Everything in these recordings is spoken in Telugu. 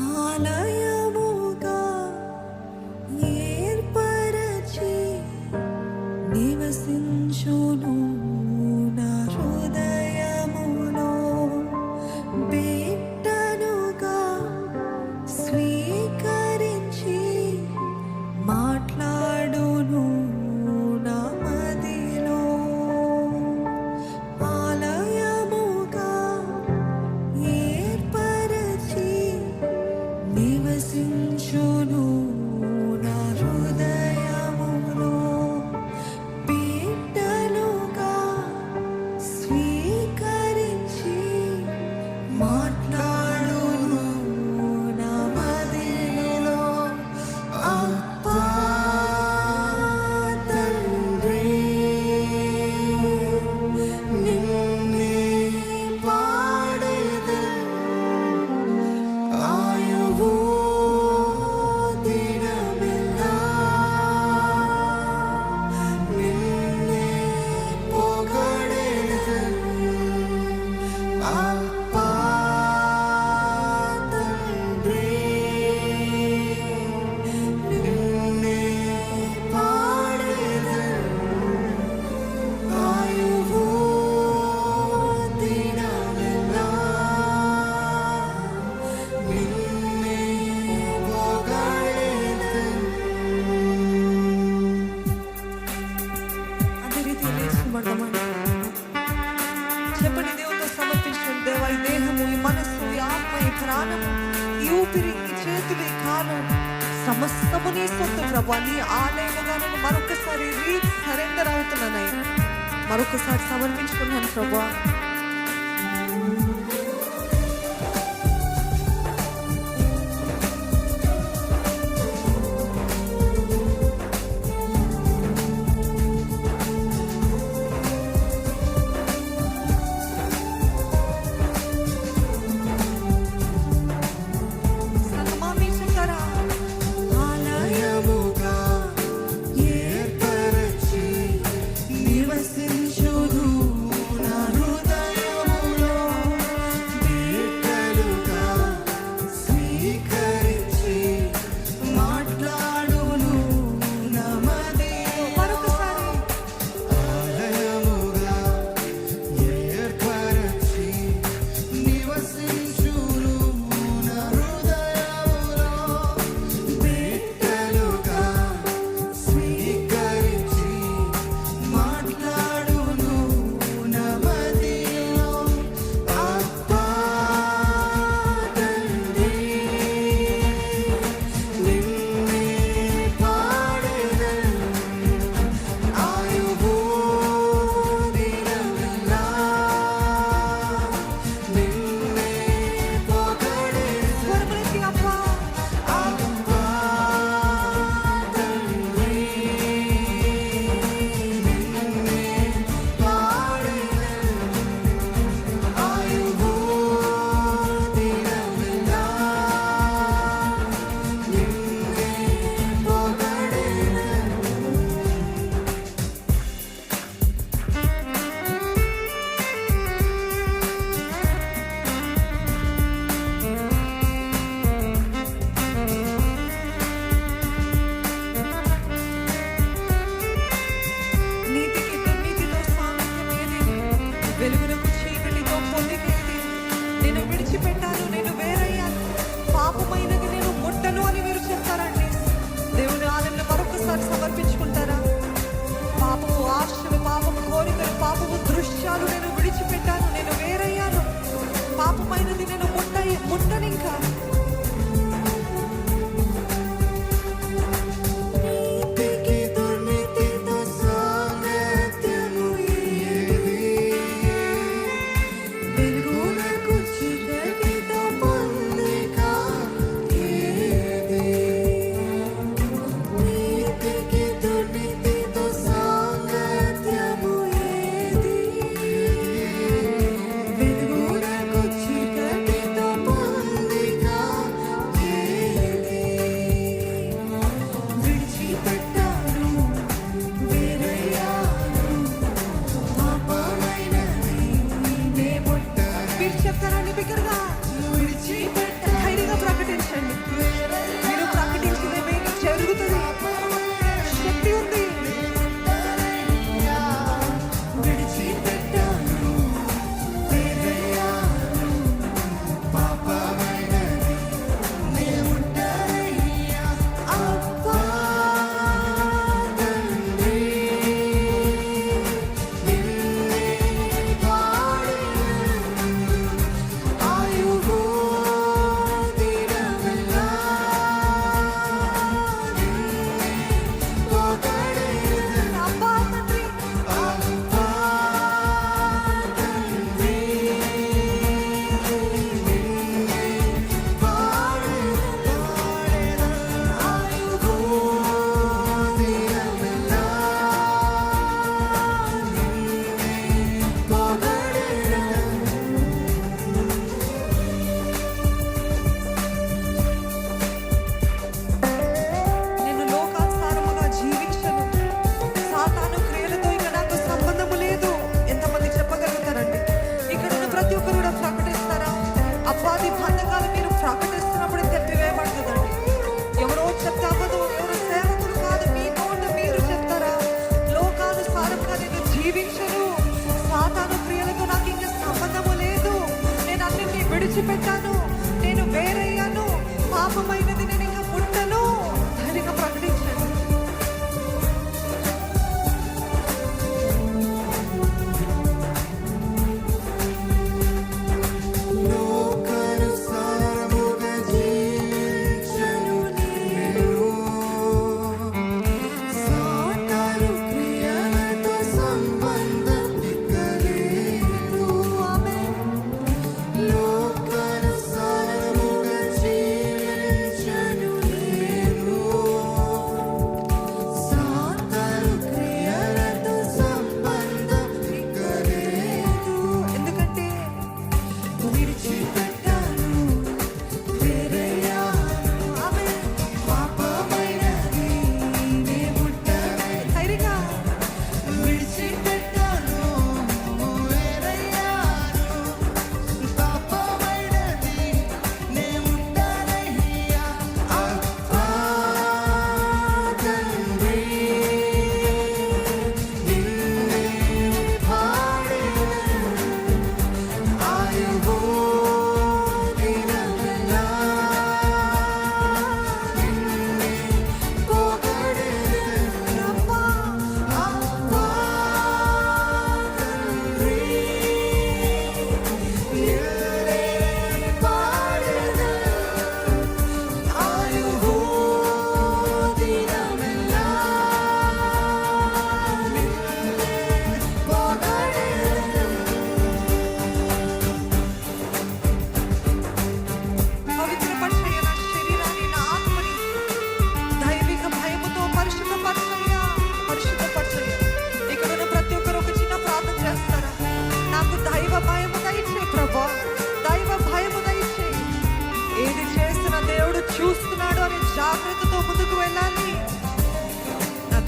ஆனய no. ప్రభు ఆలయంగా నేను మరొకసారి రీ సరెండర్ అవుతున్నానయ్యా మరొకసారి సమర్పించుకున్నాను ప్రభు. పాపం కోరికలు పాపము దృశ్యాలు నేను విడిచిపెట్టాను. నేను వేరయ్యాను. పాపమైనది నేను ముట్ట ముట్టను ఇంకా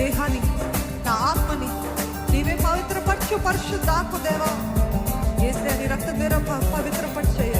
దేహాన్ని నా ఆత్మని నీవే పవిత్రపరచు పరిశుద్ధాత్మ దేవా. ఏసే నీ రక్త దేవ పవిత్రపరిచేయ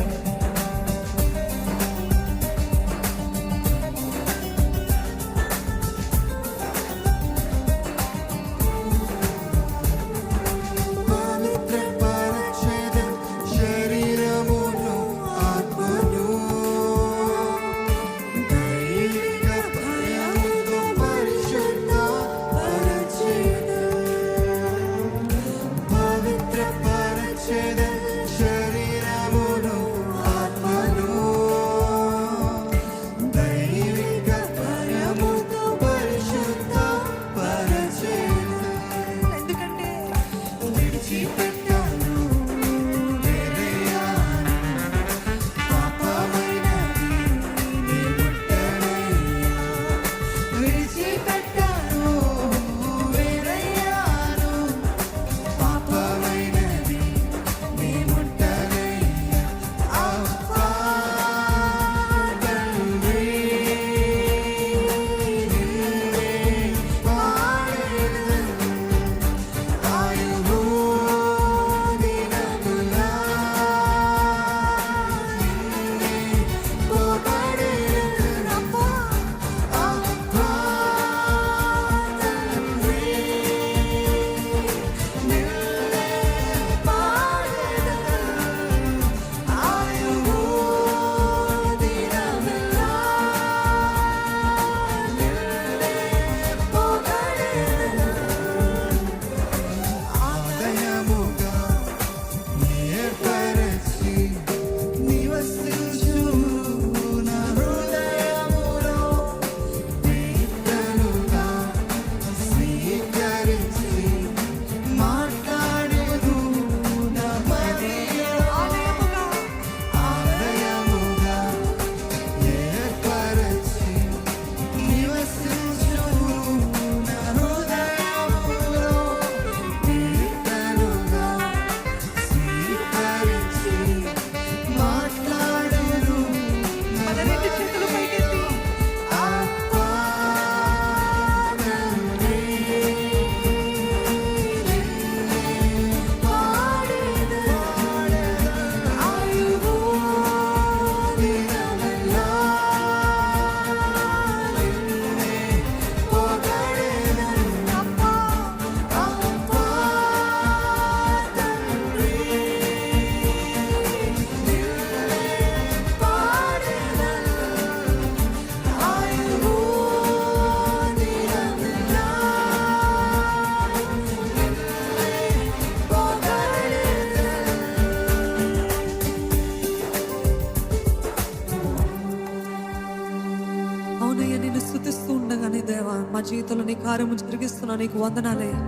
కార్యము జరిగిస్తున్నా నీకు వందనాలయ్యా.